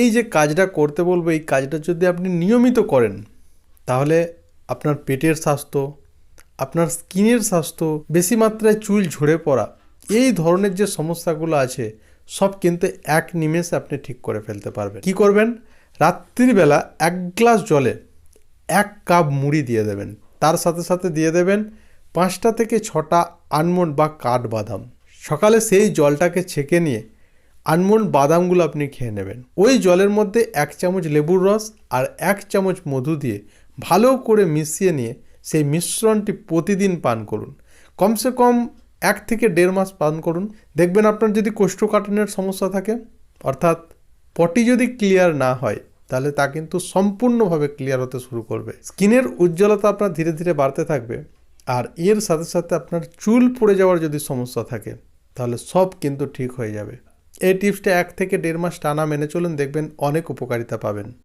এই যে কাজটা করতে বলব, এই কাজটা যদি আপনি নিয়মিত করেন, তাহলে আপনার পেটের স্বাস্থ্য, আপনার স্কিনের স্বাস্থ্য, বেশি মাত্রায় চুল ঝরে পড়া, এই ধরনের যে সমস্যাগুলো আছে, সব কিন্তু এক নিমেষে আপনি ঠিক করে ফেলতে পারবেন। কি করবেন? রাত্রিবেলা এক গ্লাস জলে এক কাপ মুড়ি দিয়ে দেবেন। তার সাথে সাথে দিয়ে দেবেন পাঁচটা থেকে ছটা আনমন্ড বা কাঠবাদাম। সকালে সেই জলটাকে ছেঁকে নিয়ে আনমন্ড বাদামগুলো আপনি খেয়ে নেবেন। ওই জলের মধ্যে এক চামচ লেবুর রস আর এক চামচ মধু দিয়ে ভালো করে মিশিয়ে নিয়ে সেই মিশ্রণটি প্রতিদিন পান করুন। কমসে কম এক থেকে দেড় মাস পান করুন। দেখবেন আপনার যদি কোষ্ঠকাঠিন্যের সমস্যা থাকে, অর্থাৎ পটি যদি ক্লিয়ার না হয়, তাহলে তা কিন্তু সম্পূর্ণভাবে ক্লিয়ার হতে শুরু করবে। স্কিনের উজ্জ্বলতা আপনার ধীরে ধীরে বাড়তে থাকবে আর এর সাথে সাথে আপনার চুল পড়ে যাওয়ার যদি সমস্যা থাকে, তাহলে সব কিন্তু ঠিক হয়ে যাবে। এই টিপসটা এক থেকে দেড় মাস টানা মেনে চলুন দেখবেন অনেক উপকারিতা পাবেন।